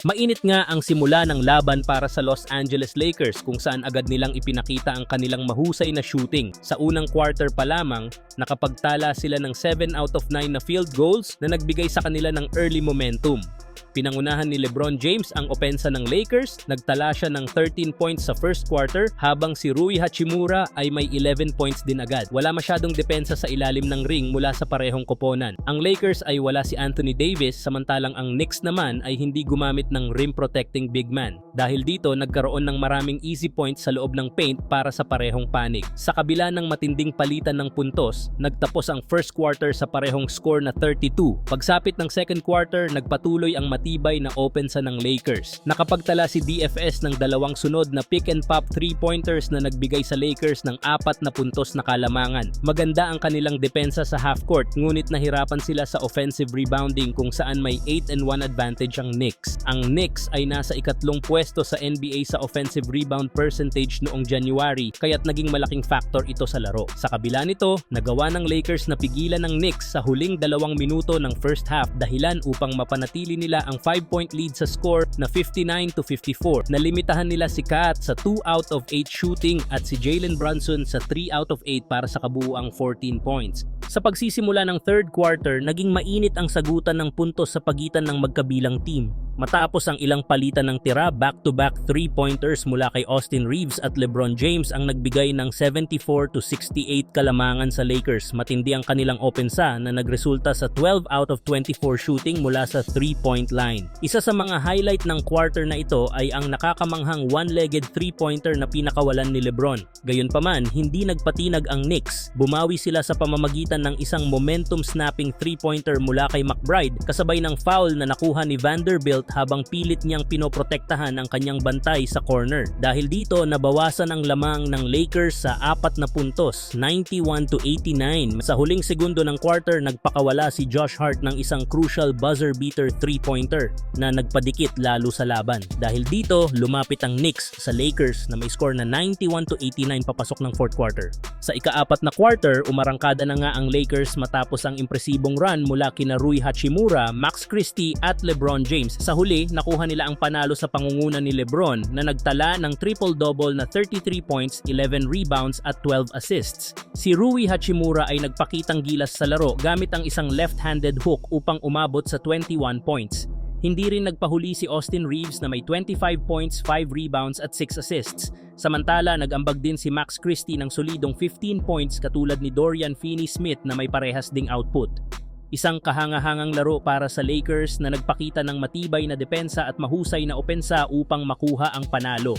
Mainit nga ang simula ng laban para sa Los Angeles Lakers kung saan agad nilang ipinakita ang kanilang mahusay na shooting. Sa unang quarter pa lamang, nakapagtala sila ng 7 out of 9 na field goals na nagbigay sa kanila ng early momentum. Pinangunahan ni LeBron James ang opensa ng Lakers, nagtala siya ng 13 points sa first quarter habang si Rui Hachimura ay may 11 points din agad. Wala masyadong depensa sa ilalim ng ring mula sa parehong koponan. Ang Lakers ay wala si Anthony Davis samantalang ang Knicks naman ay hindi gumamit ng rim protecting big man. Dahil dito nagkaroon ng maraming easy points sa loob ng paint para sa parehong panig. Sa kabila ng matinding palitan ng puntos, nagtapos ang first quarter sa parehong score na 32. Pagsapit ng second quarter, nagpatuloy ang matibay na opensa ng Lakers. Nakapagtala si DFS ng dalawang sunod na pick and pop three-pointers na nagbigay sa Lakers ng apat na puntos na kalamangan. Maganda ang kanilang depensa sa half court ngunit nahirapan sila sa offensive rebounding kung saan may 8 and 1 advantage ang Knicks. Ang Knicks ay nasa ikatlong pwesto sa NBA sa offensive rebound percentage noong January kaya't naging malaking factor ito sa laro. Sa kabila nito, nagawa ng Lakers na pigilan ng Knicks sa huling dalawang minuto ng first half dahilan upang mapanatili nila 5-point lead sa score na 59 to 54. Nalimitahan nila si Kat sa 2 out of 8 shooting at si Jalen Brunson sa 3 out of 8 para sa kabuuang 14 points. Sa pagsisimula ng third quarter, naging mainit ang sagutan ng puntos sa pagitan ng magkabilang team. Matapos ang ilang palitan ng tira, back-to-back three-pointers mula kay Austin Reeves at LeBron James ang nagbigay ng 74 to 68 kalamangan sa Lakers. Matindi ang kanilang opensa na nagresulta sa 12 out of 24 shooting mula sa three-point line. Isa sa mga highlight ng quarter na ito ay ang nakakamanghang one-legged three-pointer na pinakawalan ni LeBron. Gayunpaman, hindi nagpatinag ang Knicks. Bumawi sila sa pamamagitan ng isang momentum-snapping three-pointer mula kay McBride kasabay ng foul na nakuha ni Vanderbilt habang pilit niyang pinoprotektahan ang kanyang bantay sa corner. Dahil dito, nabawasan ang lamang ng Lakers sa apat na puntos, 91 to 89. Sa huling segundo ng quarter, nagpakawala si Josh Hart ng isang crucial buzzer beater three-pointer na nagpadikit lalo sa laban. Dahil dito, lumapit ang Knicks sa Lakers na may score na 91 to 89 papasok ng fourth quarter. Sa ikaapat na quarter, umarangkada na nga ang Lakers matapos ang impresibong run mula kina Rui Hachimura, Max Christie at LeBron James. Sa huli, nakuha nila ang panalo sa pangunguna ni LeBron na nagtala ng triple-double na 33 points, 11 rebounds at 12 assists. Si Rui Hachimura ay nagpakitang gilas sa laro gamit ang isang left-handed hook upang umabot sa 21 points. Hindi rin nagpahuli si Austin Reeves na may 25 points, 5 rebounds at 6 assists. Samantala, nagambag din si Max Christie ng solidong 15 points katulad ni Dorian Finney-Smith na may parehas ding output. Isang kahangahangang laro para sa Lakers na nagpakita ng matibay na depensa at mahusay na opensa upang makuha ang panalo.